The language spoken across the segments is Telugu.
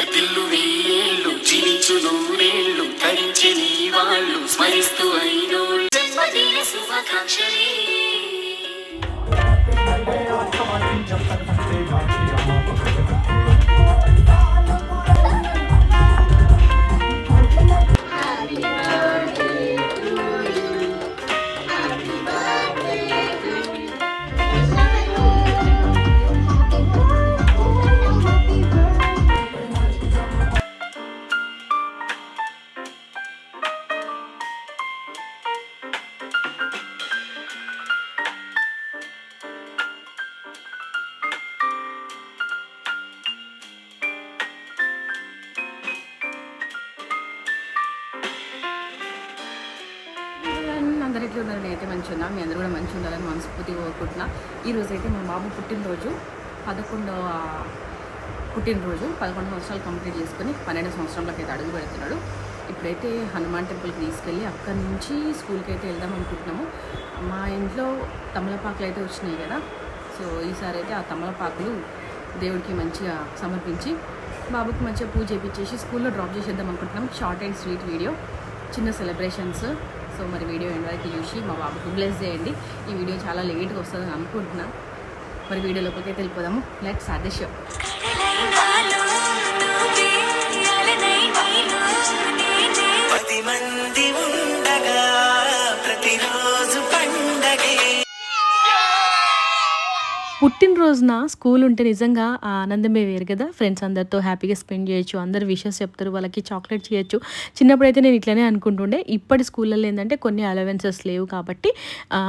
వర్ధిల్లు వెయ్యేళ్ళు జీవించు నూరేళ్ళు ధరించి నీ వాళ్ళు స్మరిస్తూ అయినోళ్ళు. జన్మదిన శుభాకాంక్షలే. అందరు ఎట్లా ఉన్నారు నేనైతే మంచిగా ఉన్నా మీ అందరూ కూడా మంచిగా ఉండాలని మనస్ఫూర్తి కోరుకుంటున్నా. ఈరోజు అయితే మా బాబు పుట్టినరోజు పదకొండవ పుట్టినరోజు పదకొండు సంవత్సరాలు కంప్లీట్ చేసుకొని పన్నెండు సంవత్సరంలోకి అయితే అడుగు పెడుతున్నాడు. ఇప్పుడైతే హనుమాన్ టెంపుల్కి తీసుకెళ్ళి అక్కడి నుంచి స్కూల్కి అయితే వెళ్దాం అనుకుంటున్నాము. మా ఇంట్లో తమలపాకులు అయితే వచ్చినాయి కదా. సో ఈసారి అయితే ఆ తమలపాకులు దేవుడికి మంచిగా సమర్పించి బాబుకి మంచిగా పూజ చేయించేసి స్కూల్లో డ్రాప్ చేసేద్దాం అనుకుంటున్నాం షార్ట్ అండ్ స్వీట్ వీడియో చిన్న సెలబ్రేషన్స్ సో మరి వీడియో ఎండ్ వరకు చూసి మా బాబుకు బ్లెస్ చేయండి. ఈ వీడియో చాలా లేట్గా వస్తుందని అనుకుంటున్నా. మరి వీడియో లోపలికి వెళ్ళిపోదాము. లెట్స్ స్టార్ట్ ది పది మంది ఉండగా ప్రతిరోజు పండగే. పుట్టినరోజున స్కూల్ ఉంటే నిజంగా ఆ ఆనందమే వేరు కదా. ఫ్రెండ్స్ అందరితో హ్యాపీగా స్పెండ్ చేయొచ్చు అందరు విషెస్ చెప్తారు వాళ్ళకి చాక్లెట్ చేయొచ్చు. చిన్నప్పుడైతే నేను ఇట్లనే అనుకుంటుండే ఇప్పటి స్కూళ్ళల్లో ఏంటంటే కొన్ని అలవెన్సెస్ లేవు కాబట్టి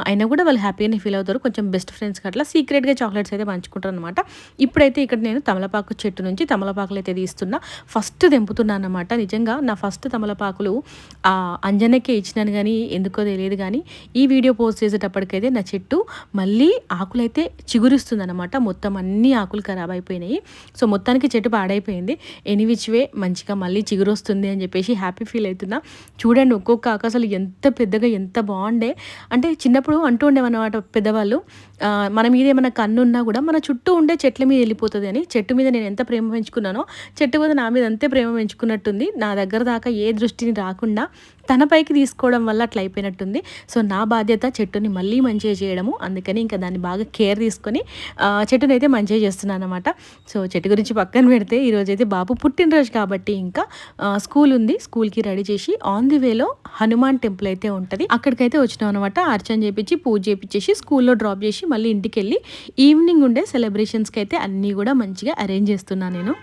అయినా కూడా వాళ్ళు హ్యాపీగానే ఫీల్ అవుతారు. కొంచెం బెస్ట్ ఫ్రెండ్స్కి అట్లా సీక్రెట్గా చాక్లెట్స్ అయితే పంచుకుంటారు అనమాట ఇప్పుడైతే ఇక్కడ నేను తమలపాకు చెట్టు నుంచి తమలపాకులు అయితే తీస్తున్నా. ఫస్ట్ తెంపుతున్నాను అనమాట నిజంగా నా ఫస్ట్ తమలపాకులు అంజనకే ఇచ్చినాను కానీ ఎందుకో తెలియదు కానీ ఈ వీడియో పోస్ట్ చేసేటప్పటికైతే నా చెట్టు మళ్ళీ ఆకులైతే చిగురు అనమాట మొత్తం అన్ని ఆకులు ఖరాబ్ అయిపోయినాయి. సో మొత్తానికి చెట్టు పాడైపోయింది. ఎనీ విచ్ వే మంచిగా మళ్ళీ చిగురొస్తుంది అని చెప్పేసి హ్యాపీ ఫీల్ అవుతున్నా. చూడండి ఒక్కొక్క ఆకు అసలు ఎంత పెద్దగా ఎంత బాగుండే. అంటే చిన్నప్పుడు అంటూ ఉండేవన్నమాట పెద్దవాళ్ళు. మన మీద ఏమైనా కన్ను ఉన్నా కూడా మన చుట్టూ ఉండే చెట్ల మీద వెళ్ళిపోతుంది అని. చెట్టు మీద నేను ఎంత ప్రేమ పెంచుకున్నానో చెట్టు మీద నా మీద అంతే ప్రేమ పెంచుకున్నట్టుంది. నా దగ్గర దాకా ఏ దృష్టిని రాకుండా తన పైకి తీసుకోవడం వల్ల అట్లా అయిపోయినట్టుంది. సో నా బాధ్యత చెట్టుని మళ్ళీ మంచిగా చేయడము. అందుకని ఇంకా దాన్ని బాగా కేర్ తీసుకొని చెట్టుని అయితే మంచిగా చేస్తున్నాను అనమాట సో చెట్టు గురించి పక్కన పెడితే ఈరోజు అయితే బాబు పుట్టినరోజు కాబట్టి ఇంకా స్కూల్ ఉంది. స్కూల్కి రెడీ చేసి ఆన్ ది వేలో హనుమాన్ టెంపుల్ అయితే ఉంటుంది. అక్కడికైతే వచ్చినాం అనమాట అర్చన చేపించి పూజ చేపించేసి స్కూల్లో డ్రాప్ చేసి మళ్ళీ ఇంటికి వెళ్ళి ఈవినింగ్ ఉండే సెలబ్రేషన్స్కి అయితే అన్నీ కూడా మంచిగా అరేంజ్ చేస్తున్నాను నేను.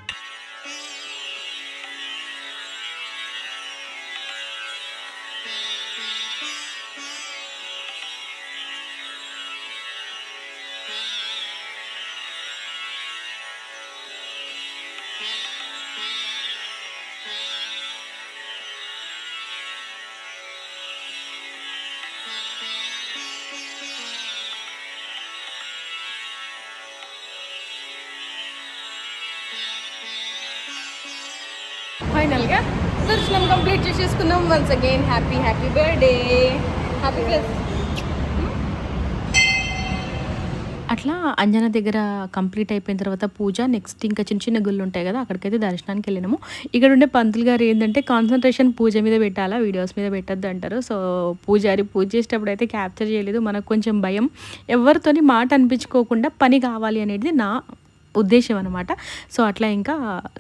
ఫైనల్గా దర్శనం కంప్లీట్ చేసేసుకున్నాం. Once again happy happy birthday happy plus అట్లా అంజన దగ్గర కంప్లీట్ అయిపోయిన తర్వాత పూజ నెక్స్ట్ ఇంకా చిన్న చిన్న గుళ్ళు ఉంటాయి కదా అక్కడికైతే దర్శనానికి వెళ్ళినాము. ఇక్కడ ఉండే పంతులు గారు ఏంటంటే కాన్సన్ట్రేషన్ పూజ మీద పెట్టాలా వీడియోస్ మీద పెట్టద్దు అంటారు. సో పూజారి పూజ చేసేటప్పుడు అయితే క్యాప్చర్ చేయలేదు. మనకు కొంచెం భయం. ఎవరితోని మాట అనిపించుకోకుండా పని కావాలి అనేది నా ఉద్దేశం అనమాట సో అట్లా ఇంకా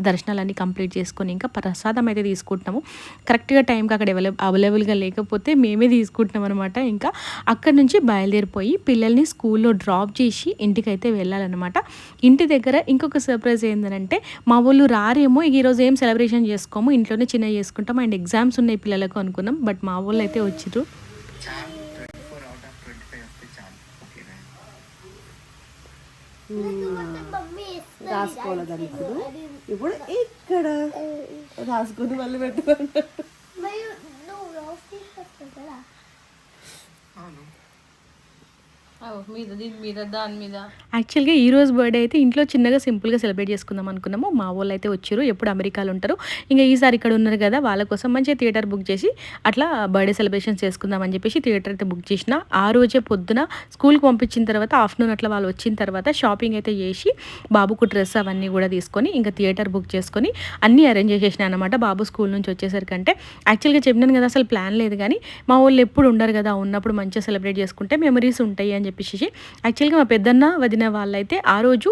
దర్శనాలన్నీ కంప్లీట్ చేసుకొని ఇంకా ప్రసాదం అయితే తీసుకుంటున్నాము. కరెక్ట్గా టైంకి అక్కడ అవైలబుల్ అవైలబుల్గా లేకపోతే మేమే తీసుకుంటున్నాం అనమాట ఇంకా అక్కడి నుంచి బయలుదేరిపోయి పిల్లల్ని స్కూల్లో డ్రాప్ చేసి ఇంటికి అయితే వెళ్ళాలన్నమాట. ఇంటి దగ్గర ఇంకొక సర్ప్రైజ్ ఏంటంటే మా వాళ్ళు రారేమో ఈరోజు ఏం సెలబ్రేషన్ చేసుకోము ఇంట్లోనే చిన్న చేసుకుంటాం అండ్ ఎగ్జామ్స్ ఉన్నాయి పిల్లలకు అనుకున్నాం బట్ మా వాళ్ళు అయితే వచ్చిర్రు. చాలు. రాసుకోవాలి దాన్ని ఇప్పుడు ఇప్పుడు ఇక్కడ రాసుకొని మళ్ళీ పెట్టుకున్నాడు అవును మీద దీని మీద దాని మీద యాక్చువల్గా ఈ రోజు బర్త్డే అయితే ఇంట్లో చిన్నగా సింపుల్గా సెలబ్రేట్ చేసుకుందాం అనుకున్నాము. మా వాళ్ళు అయితే వచ్చారు ఎప్పుడు అమెరికాలో ఉంటారు. ఇంకా ఈసారి ఇక్కడ ఉన్నారు కదా వాళ్ళ కోసం మంచిగా థియేటర్ బుక్ చేసి అట్లా బర్త్డే సెలబ్రేషన్స్ చేసుకుందాం అని చెప్పేసి థియేటర్ అయితే బుక్ చేసిన. ఆ రోజే పొద్దున స్కూల్కి పంపించిన తర్వాత ఆఫ్టర్నూన్ అట్లా వాళ్ళు వచ్చిన తర్వాత షాపింగ్ అయితే చేసి బాబుకు డ్రెస్ అవన్నీ కూడా తీసుకొని ఇంకా థియేటర్ బుక్ చేసుకొని అన్నీ అరేంజ్ చేసేసిన అనమాట బాబు స్కూల్ నుంచి వచ్చేసరికి అంటే యాక్చువల్గా చెప్పినాను కదా అసలు ప్లాన్ లేదు కానీ మా వాళ్ళు ఎప్పుడు ఉండరు కదా ఉన్నప్పుడు మంచిగా సెలబ్రేట్ చేసుకుంటే మెమరీస్ ఉంటాయి అని చెప్పేసి యాక్చువల్గా మా పెద్దన్న వదిన వాళ్ళైతే ఆ రోజు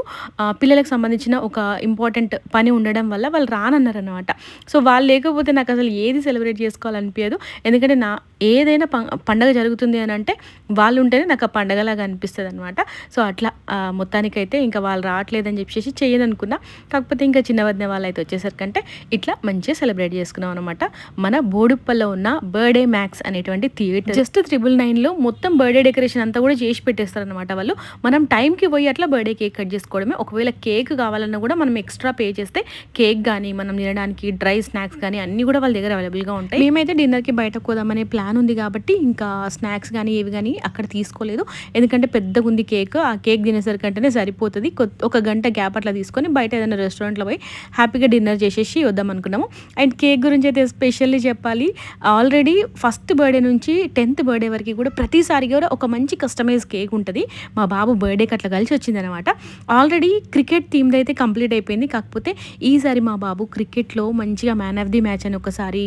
పిల్లలకు సంబంధించిన ఒక ఇంపార్టెంట్ పని ఉండడం వల్ల వాళ్ళు రానన్నారు అనమాట సో వాళ్ళు లేకపోతే నాకు అసలు ఏది సెలబ్రేట్ చేసుకోవాలనిపించదు ఎందుకంటే నా ఏదైనా పండగ జరుగుతుంది అని అంటే వాళ్ళు ఉంటేనే నాకు ఆ పండగలాగా అనిపిస్తుంది అనమాట సో అట్లా మొత్తానికైతే ఇంకా వాళ్ళు రావట్లేదని చెప్పేసి చేయను అనుకున్నా కాకపోతే ఇంకా చిన్న వదిన వాళ్ళు అయితే వచ్చేసరికంటే ఇట్లా మంచిగా సెలబ్రేట్ చేసుకున్నాం అనమాట మన బోడుప్పల్లో ఉన్న బర్త్డే మ్యాక్స్ అనేటువంటి థియేటర్ జస్ట్ త్రిబుల్ నైన్లో మొత్తం బర్త్డే డెకరేషన్ అంతా కూడా చేసి పెట్టేస్తారనమాట వాళ్ళు. మనం టైంకి పోయి అట్లా బర్త్డే కేక్ కట్ చేసుకోవడమే. ఒకవేళ కేక్ కావాలన్నా కూడా మనం ఎక్స్ట్రా పే చేస్తే కేక్ కానీ మనం తినడానికి డ్రై స్నాక్స్ కానీ అన్నీ కూడా వాళ్ళ దగ్గర అవైలబుల్గా ఉంటాయి. మేమైతే డిన్నర్కి బయటకు పోదామనే ప్లాన్ ఉంది కాబట్టి ఇంకా స్నాక్స్ కానీ ఏవి కానీ అక్కడ తీసుకోలేదు. ఎందుకంటే పెద్దగా ఉంది కేక్. ఆ కేక్ తినేసరికంటేనే సరిపోతుంది. ఒక గంట గ్యాప్ అట్లా తీసుకొని బయట ఏదైనా రెస్టారెంట్లో పోయి హ్యాపీగా డిన్నర్ చేసేసి వద్దాం అనుకున్నాము. అండ్ కేక్ గురించి అయితే స్పెషల్లీ చెప్పాలి. ఆల్రెడీ ఫస్ట్ బర్త్డే నుంచి టెన్త్ బర్త్డే వరకు కూడా ప్రతిసారి కూడా ఒక మంచి కస్టమైజ్ కేక్ కేక్ ఉంటుంది. మా బాబు బర్త్డేకి అట్లా కలిసి వచ్చిందనమాట ఆల్రెడీ క్రికెట్ థీమ్ది అయితే కంప్లీట్ అయిపోయింది. కాకపోతే ఈసారి మా బాబు క్రికెట్లో మంచిగా మ్యాన్ ఆఫ్ ది మ్యాచ్ అని ఒకసారి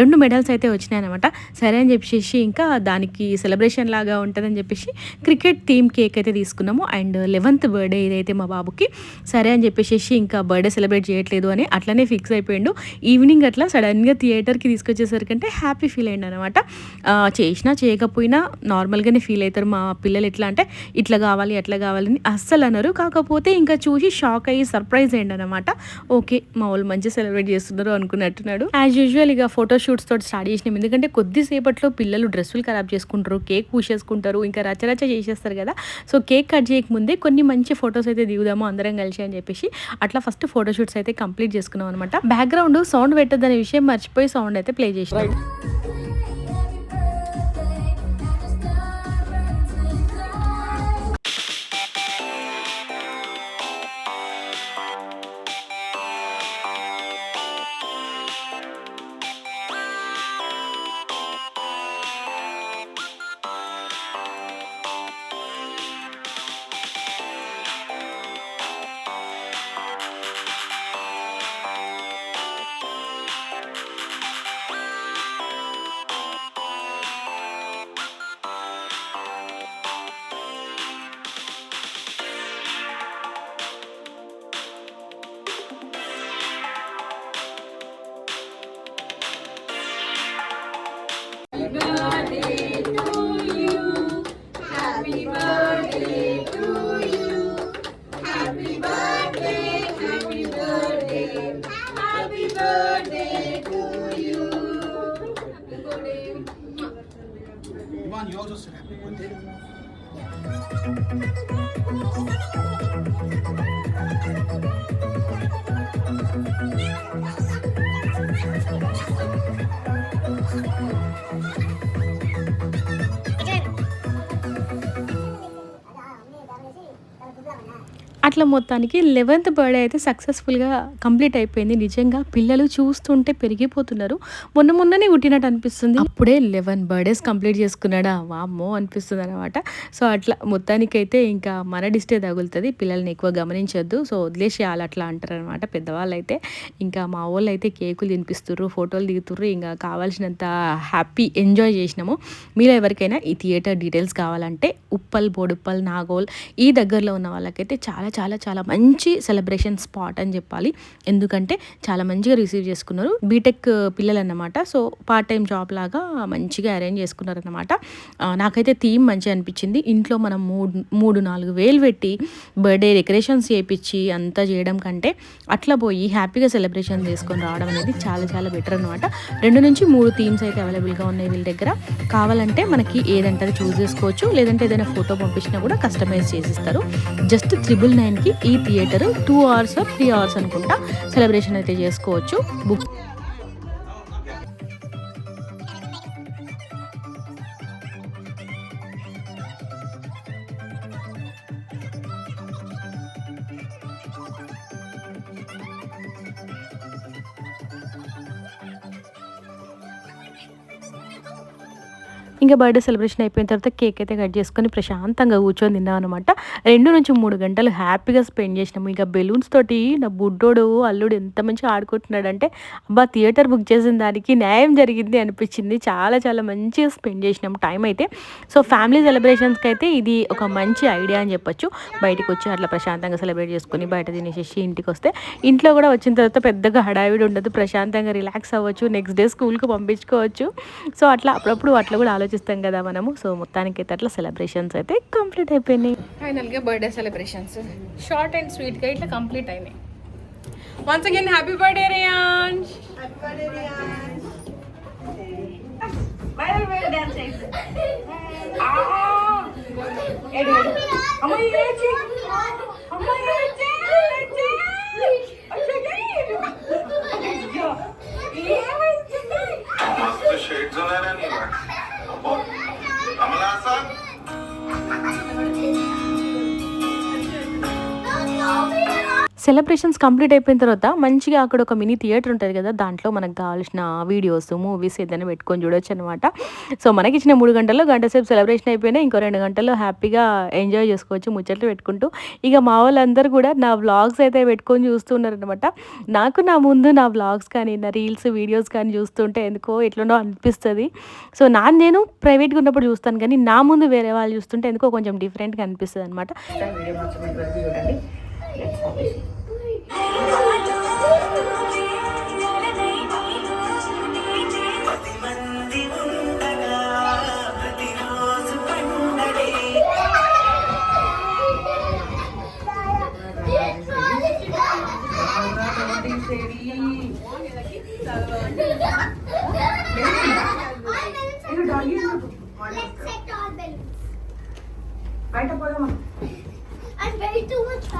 రెండు మెడల్స్ అయితే వచ్చినాయి అనమాట సరే అని చెప్పేసి ఇంకా దానికి సెలబ్రేషన్ లాగా ఉంటుందని చెప్పేసి క్రికెట్ థీమ్ కేక్ అయితే తీసుకున్నాము. అండ్ లెవెంత్ బర్త్డే ఇదైతే మా బాబుకి. సరే అని చెప్పేసి ఇంకా బర్త్డే సెలబ్రేట్ చేయట్లేదు అని అట్లనే ఫిక్స్ అయిపోయిండు. ఈవినింగ్ అట్లా సడన్గా థియేటర్కి తీసుకొచ్చేసరికంటే హ్యాపీ ఫీల్ అయ్యండి అనమాట చేసినా చేయకపోయినా నార్మల్గానే ఫీల్ అవుతారు మా పిల్లలు. ఎట్లా అంటే ఇట్లా కావాలి అట్లా కావాలని అస్సలు అన్నారు కాకపోతే ఇంకా చూసి షాక్ అయ్యి సర్ప్రైజ్ అయ్యండి అనమాట ఓకే మా వాళ్ళు మంచిగా సెలబ్రేట్ చేస్తున్నారు అనుకున్నట్టున్నాడు. యాజ్ యూజువల్ ఇక ఫోటోషూట్స్ తోటి స్టార్ట్ చేసినాం. ఎందుకంటే కొద్దిసేపట్లో పిల్లలు డ్రెస్సులు ఖరాబ్ చేసుకుంటారు కేక్ పూసేసుకుంటారు ఇంకా రచరచ చేసేస్తారు కదా. సో కేక్ కట్ చేయకముందే కొన్ని మంచి ఫొటోస్ అయితే దిగుదాము అందరం కలిసి అని చెప్పేసి. అట్లా ఫస్ట్ ఫోటోషూట్స్ అయితే కంప్లీట్ చేసుకున్నాం అనమాట బ్యాక్గ్రౌండ్ సౌండ్ పెట్టద్దనే విషయం మర్చిపోయి సౌండ్ అయితే ప్లే చేసినాం. birthday to you. 이만 you also say happy birthday. Thank you. అట్లా మొత్తానికి లెవెన్త్ బర్త్డే అయితే సక్సెస్ఫుల్గా కంప్లీట్ అయిపోయింది. నిజంగా పిల్లలు చూస్తుంటే పెరిగిపోతున్నారు. మొన్న మొన్ననే పుట్టినట్టు అనిపిస్తుంది. అప్పుడే లెవెన్ బర్త్డేస్ కంప్లీట్ చేసుకున్నాడా? వామ్మో అనిపిస్తుంది అనమాట సో అట్లా మొత్తానికైతే ఇంకా మన డిస్టే తగులుతుంది. పిల్లల్ని ఎక్కువ గమనించొద్దు. సో వదిలేసేయాలి అట్లా అంటారు అనమాట పెద్దవాళ్ళు అయితే ఇంకా మా వాళ్ళు అయితే కేకులు తినిపిస్తుర్రు ఫోటోలు దిగుతుర్రు. ఇంకా కావాల్సినంత హ్యాపీ ఎంజాయ్ చేసినాము. మీరు ఎవరికైనా ఈ థియేటర్ డీటెయిల్స్ కావాలంటే ఉప్పల్ బోడుప్పల్ నాగోల్ ఈ దగ్గరలో ఉన్న వాళ్ళకైతే చాలా చాలా చాలా మంచి సెలబ్రేషన్ స్పాట్ అని చెప్పాలి. ఎందుకంటే చాలా మంచిగా రిసీవ్ చేసుకున్నారు. బీటెక్ పిల్లలు అన్నమాట సో పార్ట్ టైం జాబ్ లాగా మంచిగా అరేంజ్ చేసుకున్నారు అనమాట నాకైతే థీమ్ మంచిగా అనిపించింది. ఇంట్లో మనం మూడు మూడు నాలుగు వేలు పెట్టి బర్త్డే డెకరేషన్స్ చేయించి అంతా చేయడం కంటే అట్లా పోయి హ్యాపీగా సెలబ్రేషన్ చేసుకొని రావడం అనేది చాలా చాలా బెటర్ అనమాట రెండు నుంచి మూడు థీమ్స్ అయితే అవైలబుల్గా ఉన్నాయి వీళ్ళ దగ్గర. కావాలంటే మనకి ఏదంటే అది చూస్ చేసుకోవచ్చు. లేదంటే ఏదైనా ఫోటో పంపించినా కూడా కస్టమైజ్ చేసిస్తారు. జస్ట్ త్రిబుల్ నైన్ నైన్కి ఈ theatre two hours three hours అనుకుంటా. సెలబ్రేషన్ అయితే చేసుకోవచ్చు. బుక్ ఇంకా బర్త్డే సెలబ్రేషన్ అయిపోయిన తర్వాత కేక్ అయితే కట్ చేసుకొని ప్రశాంతంగా కూర్చొని తిన్నాం అనమాట రెండు నుంచి మూడు గంటలు హ్యాపీగా స్పెండ్ చేసినాము ఇంకా బెలూన్స్ తోటి నా బుడ్డోడు అల్లుడు ఎంత మంచిగా ఆడుకుంటున్నాడంటే అబ్బా థియేటర్ బుక్ చేసిన దానికి న్యాయం జరిగింది అనిపించింది. చాలా చాలా మంచిగా స్పెండ్ చేసినాం టైం అయితే. సో ఫ్యామిలీ సెలబ్రేషన్స్కి అయితే ఇది ఒక మంచి ఐడియా అని చెప్పొచ్చు. బయటకు వచ్చి అట్లా ప్రశాంతంగా సెలబ్రేట్ చేసుకొని బయట తినేసేసి ఇంటికి వస్తే ఇంట్లో కూడా వచ్చిన తర్వాత పెద్దగా హడావిడి ఉండదు. ప్రశాంతంగా రిలాక్స్ అవ్వచ్చు. నెక్స్ట్ డే స్కూల్కి పంపించుకోవచ్చు. సో అట్లా అప్పుడప్పుడు అట్లా కూడా ఆలోచిస్తాం కదా మనము. సో మొత్తానికి అయితే అట్లా సెలబ్రేషన్స్ అయితే కంప్లీట్ అయిపోయినాయి. ఫైనల్గా బర్త్డే సెలబ్రేషన్స్ షార్ట్ అండ్ స్వీట్గా ఇట్లా కంప్లీట్ అయినాయి. వన్స్ అగైన్ హ్యాపీ బర్త్డే ఏమైంది कमला సెలబ్రేషన్స్ కంప్లీట్ అయిపోయిన తర్వాత మంచిగా అక్కడ ఒక మినీ థియేటర్ ఉంటుంది కదా దాంట్లో మనకు కావాల్సిన వీడియోస్ మూవీస్ ఏదైనా పెట్టుకొని చూడొచ్చు అనమాట సో మనకి ఇచ్చిన మూడు గంటల్లో గంట సేపు సెలబ్రేషన్ అయిపోయినా ఇంకో రెండు గంటల్లో హ్యాపీగా ఎంజాయ్ చేసుకోవచ్చు ముచ్చట్లు పెట్టుకుంటూ. ఇక మా వాళ్ళందరూ కూడా నా వ్లాగ్స్ అయితే పెట్టుకొని చూస్తున్నారు అనమాట నాకు నా ముందు నా వ్లాగ్స్ కానీ నా రీల్స్ వీడియోస్ కానీ చూస్తుంటే ఎందుకో ఎట్లనో అనిపిస్తుంది. సో నా నేను ప్రైవేట్గా ఉన్నప్పుడు చూస్తాను కానీ నా ముందు వేరే వాళ్ళు చూస్తుంటే ఎందుకో కొంచెం డిఫరెంట్గా అనిపిస్తుంది అనమాట వీడియో మాత్రం ఇంతవరకు చూడండి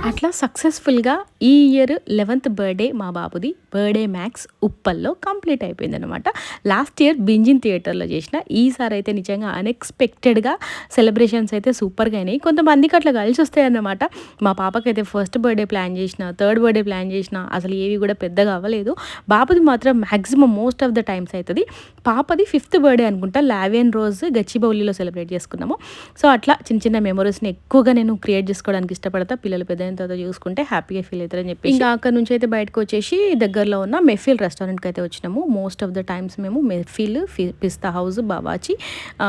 అట్లా సక్సెస్ఫుల్గా ఈ ఇయర్ లెవెంత్ బర్త్డే మా బాబుది బర్త్డే మ్యాక్స్ ఉప్పల్లో కంప్లీట్ అయిపోయింది అనమాట లాస్ట్ ఇయర్ బింజిన్ థియేటర్లో చేసిన ఈసారి అయితే నిజంగా అన్ఎక్స్పెక్టెడ్గా సెలబ్రేషన్స్ అయితే సూపర్గా అయినాయి. కొంతమందికి అట్లా కలిసి వస్తాయి అన్నమాట మా పాపకైతే ఫస్ట్ బర్త్డే ప్లాన్ చేసిన థర్డ్ బర్త్డే ప్లాన్ చేసిన అసలు ఏవి కూడా పెద్దగా అవ్వలేదు. బాబుది మాత్రం maximum most of the times అవుతుంది పాపది ఫిఫ్త్ బర్త్డే అనుకుంటా లావెన్ రోజు గచ్చిబౌలిలో సెలబ్రేట్ చేసుకున్నాము సో అట్లా చిన్న చిన్న మెమరీస్ని ఎక్కువగా నేను క్రియేట్ చేసుకోవడానికి ఇష్టపడతా పిల్లలు పెద్ద తర్వాత చూసుకుంటే హ్యాపీగా ఫీల్ అవుతారని చెప్పి ఇంకా అక్కడ నుంచి అయితే బయటకు వచ్చేసి దగ్గరలో ఉన్న మెఫిల్ రెస్టారెంట్కి అయితే వచ్చినాము. మోస్ట్ ఆఫ్ ద టైమ్స్ మేము మెఫిల్ ఫి- పిస్తా హౌస్ బావాచి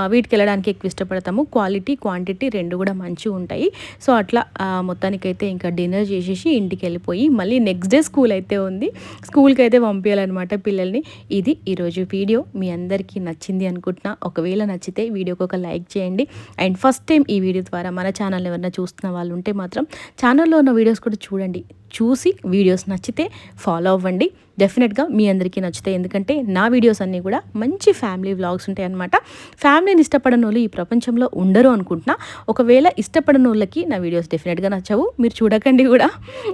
వీటికి వెళ్ళడానికి ఎక్కువ ఇష్టపడతాము. క్వాలిటీ క్వాంటిటీ రెండు కూడా మంచిగా ఉంటాయి. సో అట్లా మొత్తానికైతే ఇంకా డిన్నర్ చేసేసి ఇంటికి వెళ్ళిపోయి మళ్ళీ నెక్స్ట్ డే స్కూల్ అయితే ఉంది. స్కూల్కి అయితే పంపించాలన్నమాట పిల్లల్ని. ఇది ఈరోజు వీడియో. మీ అందరికీ నచ్చింది అనుకుంటున్నా. ఒకవేళ నచ్చితే వీడియోకి ఒక లైక్ చేయండి. అండ్ ఫస్ట్ టైం ఈ వీడియో ద్వారా మన ఛానల్ ఎవరైనా చూస్తున్న వాళ్ళు ఉంటే మాత్రం ఛానల్లో ఉన్న వీడియోస్ కూడా చూడండి. చూసి వీడియోస్ నచ్చితే ఫాలో అవ్వండి. డెఫినెట్గా మీ అందరికీ నచ్చుతాయి. ఎందుకంటే నా వీడియోస్ అన్నీ కూడా మంచి ఫ్యామిలీ వ్లాగ్స్ ఉంటాయి అనమాట ఫ్యామిలీని ఇష్టపడని వాళ్ళు ఈ ప్రపంచంలో ఉండరు అనుకుంటున్నా. ఒకవేళ ఇష్టపడని వాళ్ళకి నా వీడియోస్ డెఫినెట్గా నచ్చవు. మీరు చూడకండి కూడా.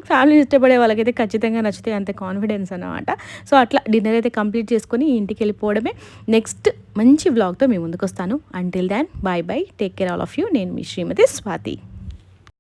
ఫ్యామిలీని ఇష్టపడే వాళ్ళకైతే ఖచ్చితంగా నచ్చుతాయి. అంత కాన్ఫిడెన్స్ అనమాట సో అట్లా డిన్నర్ అయితే కంప్లీట్ చేసుకొని ఇంటికి వెళ్ళిపోవడమే నెక్స్ట్ మంచి వ్లాగ్తో మేము ముందుకు వస్తాను. Until then bye bye take care all of you నేను మీ శ్రీమతి స్వాతి.